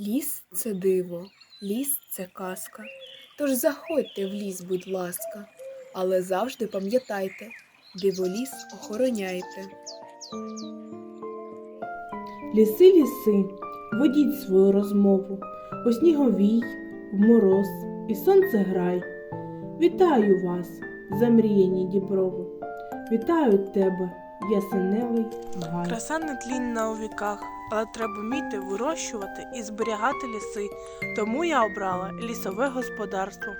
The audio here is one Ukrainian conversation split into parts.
Ліс це диво, ліс це казка. Тож заходьте в ліс, будь ласка, але завжди пам'ятайте, диволіс охороняйте. Ліси, ліси, водіть свою розмову у сніговій, в мороз і сонце грай. Вітаю вас, замріяні діброви, вітаю тебе, ясеневий гай. Краса нетлінна у віках, але треба вміти вирощувати і зберігати ліси. Тому я обрала лісове господарство.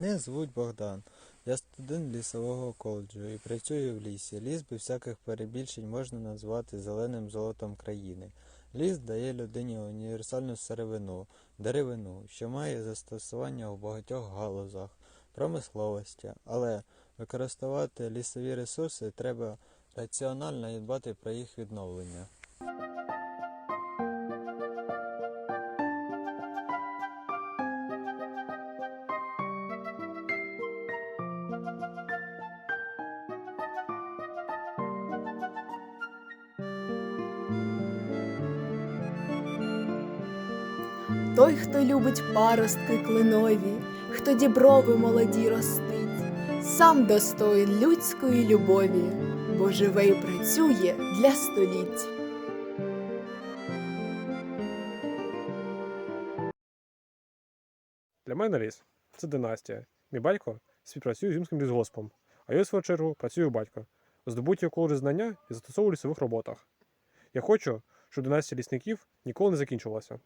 Мене звуть Богдан. Я студент лісового коледжу і працюю в лісі. Ліс без всяких перебільшень можна назвати зеленим золотом країни. Ліс дає людині універсальну сировину, деревину, що має застосування у багатьох галузах промисловості, але використовувати лісові ресурси треба раціонально і дбати про їх відновлення. Той, хто любить паростки клинові, хто діброви молоді ростить, сам достоїн людської любові, бо живе й працює для століть. Для мене ліс це династія. Мій батько співпрацює з Римським лісгоспом, а я, в свою чергу, працюю у батька. Здобуті коледжі знання і застосовую лісових роботах. Я хочу, щоб династія лісників ніколи не закінчилася.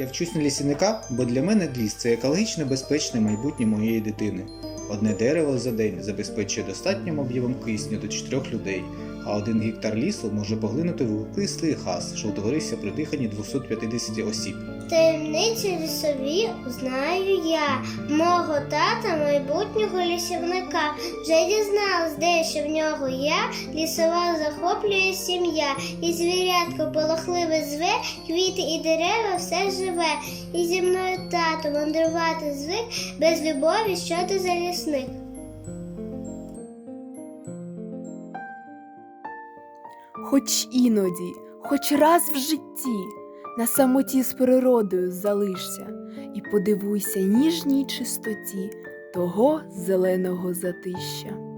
Я вчусь на лісівника, бо для мене ліс це екологічно безпечне майбутнє моєї дитини. Одне дерево за день забезпечує достатнім об'ємом кисню до 4 людей, а один гектар лісу може поглинути вуглекислий газ, що утворився при диханні 250 осіб. Таємниці лісові знаю я, мого тата, майбутнього лісівника. Вже дізналась, де що в нього я, лісова захоплює сім'я, і звірятко полохливе зве, квіти і дерева все живе. І зі мною тато мандрувати звик, без любові, що ти за лісник. Хоч іноді, хоч раз в житті, на самоті з природою залишся і подивуйся ніжній чистоті того зеленого затища.